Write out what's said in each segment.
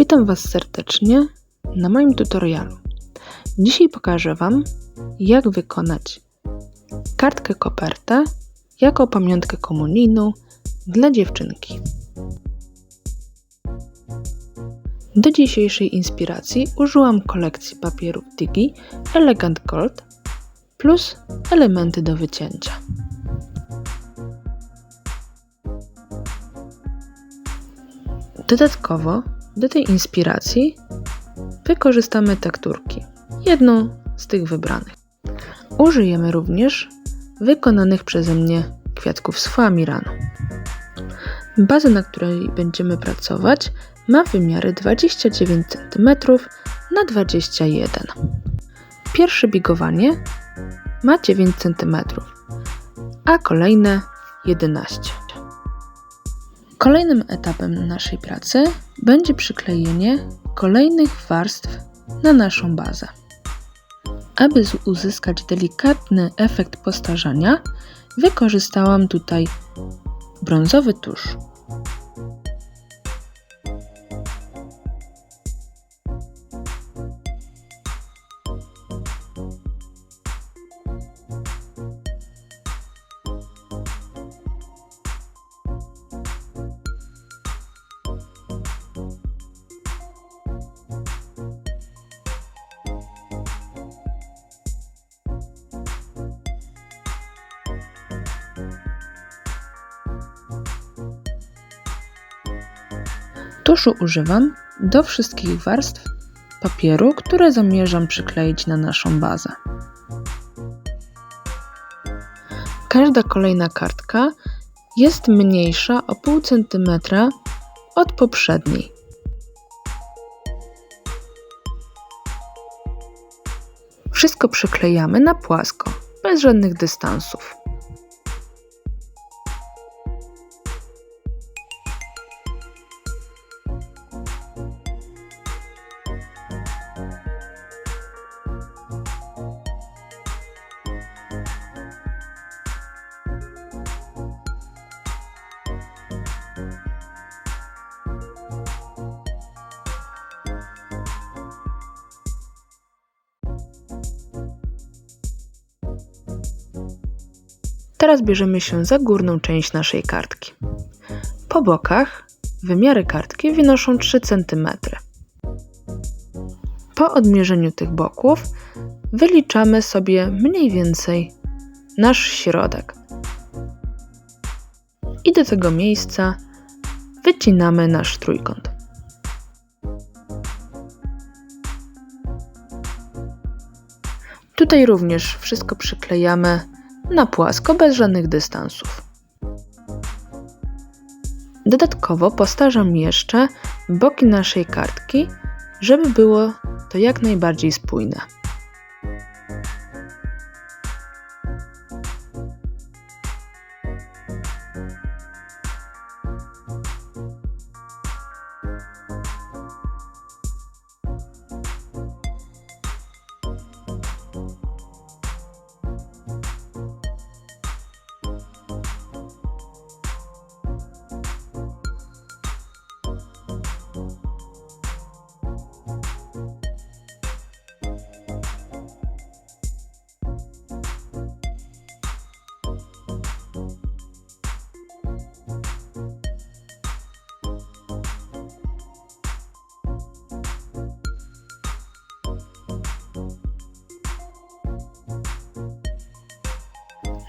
Witam Was serdecznie na moim tutorialu. Dzisiaj pokażę Wam, jak wykonać kartkę kopertę jako pamiątkę komunijną dla dziewczynki. Do dzisiejszej inspiracji użyłam kolekcji papierów Digi Elegant Gold plus elementy do wycięcia. Dodatkowo do tej inspiracji wykorzystamy tekturki, jedną z tych wybranych. Użyjemy również wykonanych przeze mnie kwiatków z foamiranu. Baza, na której będziemy pracować, ma wymiary 29 cm na 21 Pierwsze bigowanie ma 9 cm, a kolejne 11 Kolejnym etapem naszej pracy będzie przyklejenie kolejnych warstw na naszą bazę. Aby uzyskać delikatny efekt postarzania, wykorzystałam tutaj brązowy tusz. Tuszu używam do wszystkich warstw papieru, które zamierzam przykleić na naszą bazę. Każda kolejna kartka jest mniejsza o pół centymetra od poprzedniej. Wszystko przyklejamy na płasko, bez żadnych dystansów. Teraz bierzemy się za górną część naszej kartki. Po bokach wymiary kartki wynoszą 3 cm. Po odmierzeniu tych boków wyliczamy sobie mniej więcej nasz środek. I do tego miejsca wycinamy nasz trójkąt. Tutaj również wszystko przyklejamy na płasko bez żadnych dystansów. Dodatkowo postarzam jeszcze boki naszej kartki, żeby było to jak najbardziej spójne.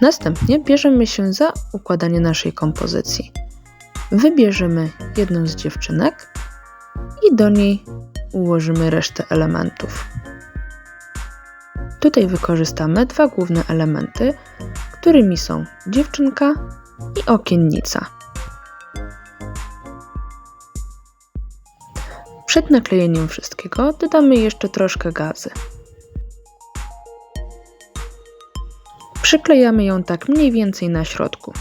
Następnie bierzemy się za układanie naszej kompozycji. Wybierzemy jedną z dziewczynek i do niej ułożymy resztę elementów. Tutaj wykorzystamy dwa główne elementy, którymi są dziewczynka i okiennica. Przed naklejeniem wszystkiego dodamy jeszcze troszkę gazy. Przyklejamy ją tak mniej więcej na środku.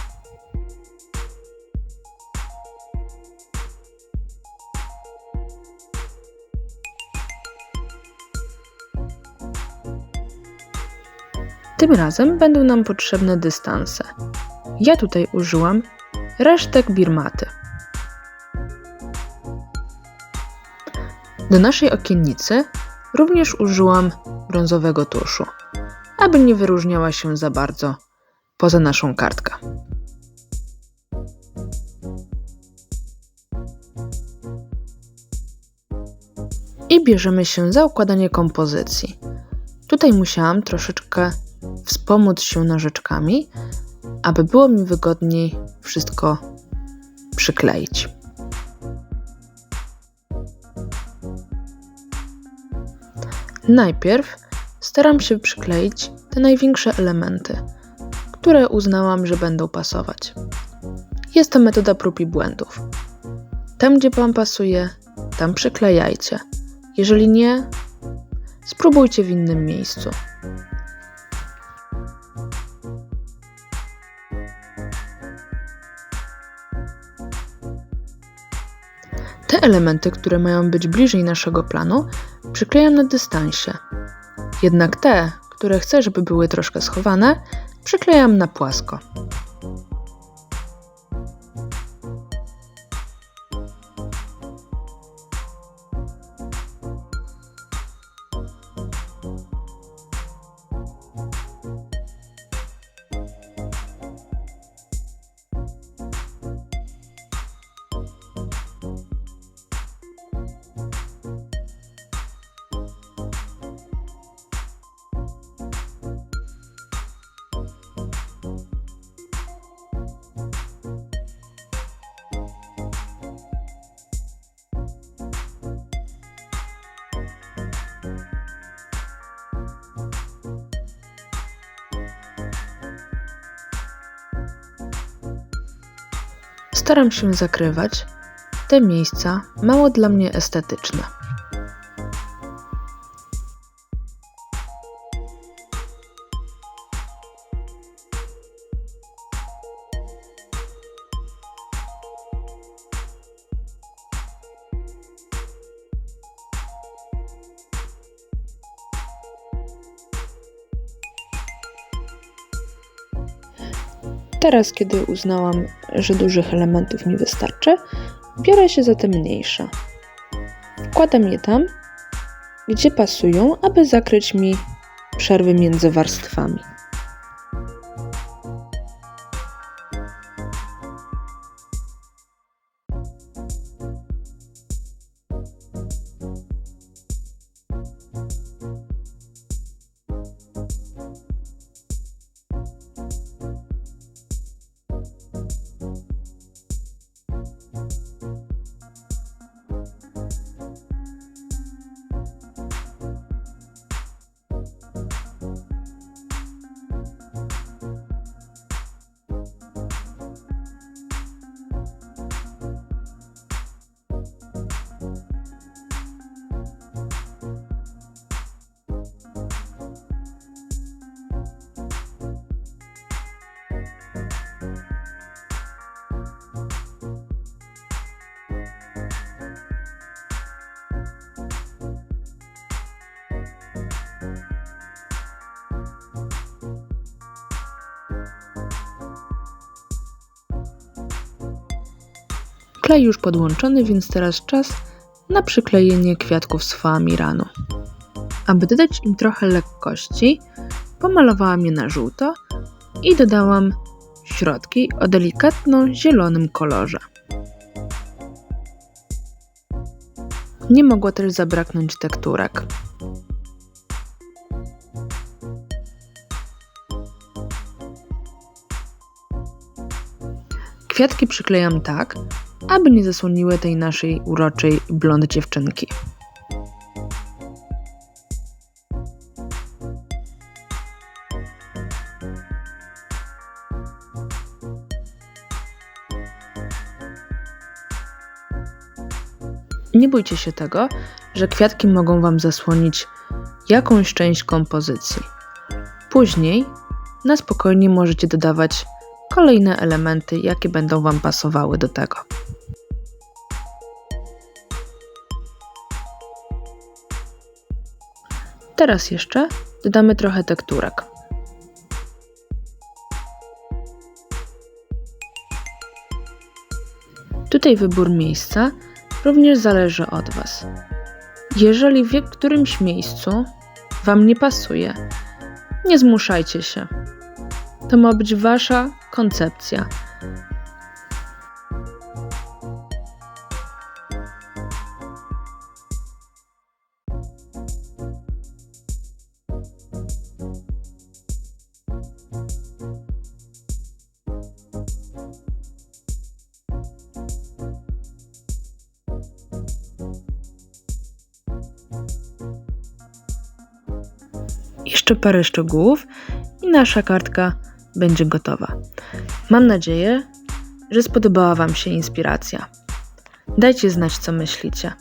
Tym razem będą nam potrzebne dystanse. Ja tutaj użyłam resztek birmaty. Do naszej okiennicy również użyłam brązowego tuszu, aby nie wyróżniała się za bardzo poza naszą kartkę. I bierzemy się za układanie kompozycji. Tutaj musiałam troszeczkę wspomóc się nożyczkami, aby było mi wygodniej wszystko przykleić. Najpierw staram się przykleić te największe elementy, które uznałam, że będą pasować. Jest to metoda prób i błędów. Tam, gdzie Wam pasuje, tam przyklejajcie. Jeżeli nie, spróbujcie w innym miejscu. Te elementy, które mają być bliżej naszego planu, przyklejam na dystansie. Jednak te, które chcę, żeby były troszkę schowane, przyklejam na płasko. Staram się zakrywać te miejsca mało dla mnie estetyczne. Teraz, kiedy uznałam, że dużych elementów mi wystarczy, biorę się za te mniejsze. Wkładam je tam, gdzie pasują, aby zakryć mi przerwy między warstwami. Klej już podłączony, więc teraz czas na przyklejenie kwiatków z foamiranu. Aby dodać im trochę lekkości, pomalowałam je na żółto i dodałam środki o delikatno zielonym kolorze. Nie mogło też zabraknąć tekturek. Kwiatki przyklejam tak, aby nie zasłoniły tej naszej uroczej blond dziewczynki. Nie bójcie się tego, że kwiatki mogą Wam zasłonić jakąś część kompozycji. Później na spokojnie możecie dodawać kolejne elementy, jakie będą Wam pasowały do tego. Teraz jeszcze dodamy trochę tekturek. Tutaj wybór miejsca również zależy od Was. Jeżeli w którymś miejscu Wam nie pasuje, nie zmuszajcie się. To ma być Wasza koncepcja. Jeszcze parę szczegółów i nasza kartka będzie gotowa. Mam nadzieję, że spodobała Wam się inspiracja. Dajcie znać, co myślicie.